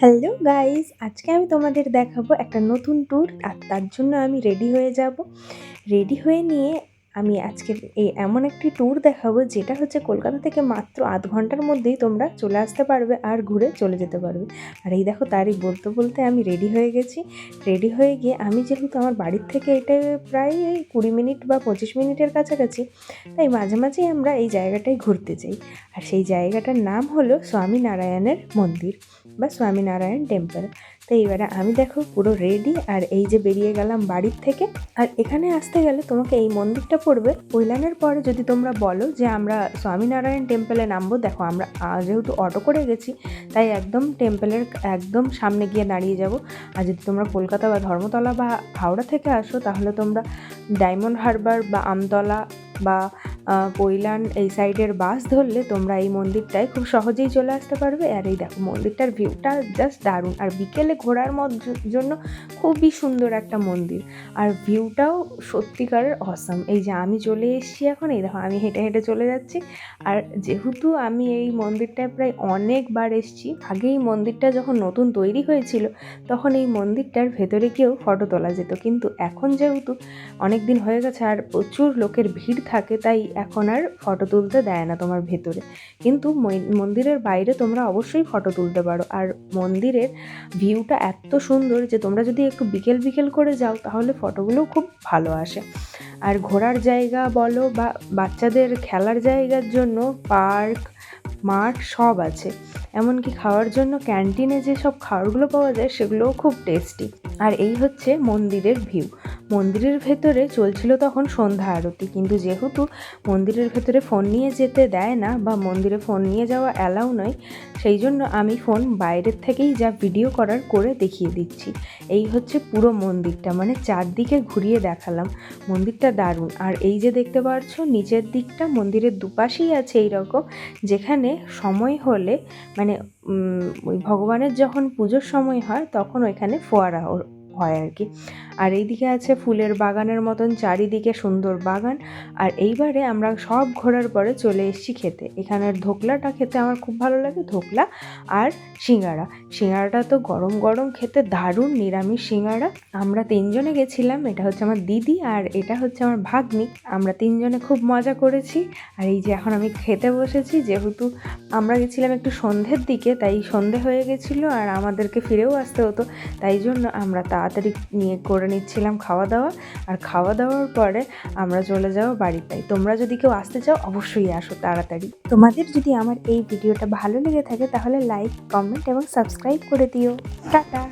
Hello guys আজকে আমি তোমাদের দেখাবো একটা নতুন ট্যুর আর তার জন্য আমি রেডি হয়ে যাব। রেডি হয়ে নিয়ে আমি আজকে এই এমন একটি ট্যুর দেখাবো, যেটা হচ্ছে কলকাতা থেকে মাত্র আধ ঘণ্টার মধ্যেই তোমরা চলে আসতে পারবে আর ঘুরে চলে যেতে পারবে। আর এই দেখো, তারই বলতে বলতে আমি রেডি হয়ে গেছি। রেডি হয়ে গিয়ে আমি যেহেতু আমার বাড়ির থেকে এটা প্রায় কুড়ি মিনিট বা পঁচিশ মিনিটের কাছাকাছি, তাই মাঝে মাঝেই আমরা এই জায়গাটায় ঘুরতে যাই। আর সেই জায়গাটার নাম হলো স্বামীনারায়ণের মন্দির বা স্বামীনারায়ণ টেম্পল তো এইবারে আমি দেখো পুরো রেডি আর এই যে বেরিয়ে গেলাম বাড়ির থেকে, আর এখানে আসতে গেলে তোমাকে এই মন্দিরটা পড়বে কৈলানের পরে যদি তোমরা বলো যে আমরা স্বামীনারায়ণ টেম্পলে নামবো, দেখো আমরা যেহেতু অটো করে গেছি, তাই একদম টেম্পলের একদম সামনে গিয়ে দাঁড়িয়ে যাব। আর যদি তোমরা কলকাতা বা ধর্মতলা বা হাওড়া থেকে আসো, তাহলে তোমরা ডায়মন্ড হারবার বা আমতলা বা কৈলান এই সাইডের বাস ধরলে তোমরা এই মন্দিরটায় খুব সহজেই চলে আসতে পারবে। আর এই দেখো, মন্দিরটার ভিউটা জাস্ট দারুণ। আর বিকেলে ঘোরার জন্য খুবই সুন্দর একটা মন্দির। আর ভিউটাও সত্যিকারের অসাম এই যে আমি চলে এসেছি এখন, এই দেখো, আমি হেঁটে হেঁটে চলে যাচ্ছি। আর যেহেতু আমি এই মন্দিরটায় প্রায় অনেকবার এসেছি, আগে এই মন্দিরটা যখন নতুন তৈরি হয়েছিল, তখন এই মন্দিরটার ভেতরে গিয়েও ফটো তোলা যেত। কিন্তু এখন যেহেতু অনেক দিন হয়ে গেছে আর প্রচুর লোকের ভিড় থাকে, তাই এখন আর ফটো তুলতে দেয় না তোমার ভেতরে। কিন্তু মন্দিরের বাইরে তোমরা অবশ্যই ফটো তুলতে পারো। আর মন্দিরের ভিউটা এত সুন্দর যে তোমরা যদি একটু বিকেল বিকেল করে যাও, তাহলে ফটোগুলোও খুব ভালো আসে। আর ঘোরার জায়গা বলো বা বাচ্চাদের খেলার জায়গার জন্য পার্ক মাঠ সব আছে। এমনকি খাওয়ার জন্য ক্যান্টিনে যে সব খাবারগুলো পাওয়া যায়, সেগুলোও খুব টেস্টি আর এই হচ্ছে মন্দিরের ভিউ মন্দিরের ভেতরে চলছিল তখন সন্ধ্যা আরতি। কিন্তু যেহেতু মন্দিরের ভেতরে ফোন নিয়ে যেতে দেয় না বা মন্দিরে ফোন নিয়ে যাওয়া অ্যালাউ নয়, সেই জন্য আমি ফোন বাইরের থেকেই যা ভিডিও করার করে দেখিয়ে দিচ্ছি। এই হচ্ছে পুরো মন্দিরটা মানে চারদিকে ঘুরিয়ে দেখালাম। মন্দিরটা দারুণ। আর এই যে দেখতে পাচ্ছ, নিচের দিকটা মন্দিরের দুপাশেই আছে এই রকম যেখানে সময় হলে মানে ওই ভগবানের যখন পুজোর সময় হয়, তখন ওইখানে ফোয়ারা হয় আর কি। আর এইদিকে আছে ফুলের বাগানের মতন চারিদিকে সুন্দর বাগান। আর এইবারে আমরা সব ঘোরার পরে চলে এসেছি খেতে। এখানের ধোকলাটা খেতে আমার খুব ভালো লাগে, ধোকলা আর সিঙ্গারা। সিঙ্গারাটা তো গরম গরম খেতে দারুণ নিরামিষ সিঙ্গারা। আমরা তিনজনে গেছিলাম, এটা হচ্ছে আমার দিদি আর এটা হচ্ছে আমার ভাগ্নি। আমরা তিনজনে খুব মজা করেছি। আর এই যে এখন আমি খেতে বসেছি, যেহেতু আমরা গেছিলাম একটু সন্ধ্যের দিকে, তাই সন্ধে হয়ে গেছিল আর আমাদেরকে ফিরেও আসতে হতো। তাই জন্য আমরা তাড়াতাড়ি নিয়ে করে নিচ্ছিলাম খাওয়া দাওয়া আর খাওয়া দাওয়ার পরে আমরা চলে যাব বাড়িতে তোমরা যদি কেউ আসতে চাও, অবশ্যই আসো তাড়াতাড়ি। তোমাদের যদি আমার এই ভিডিওটা ভালো লেগে থাকে, তাহলে লাইক কমেন্ট এবং সাবস্ক্রাইব করে দিও। টাটা!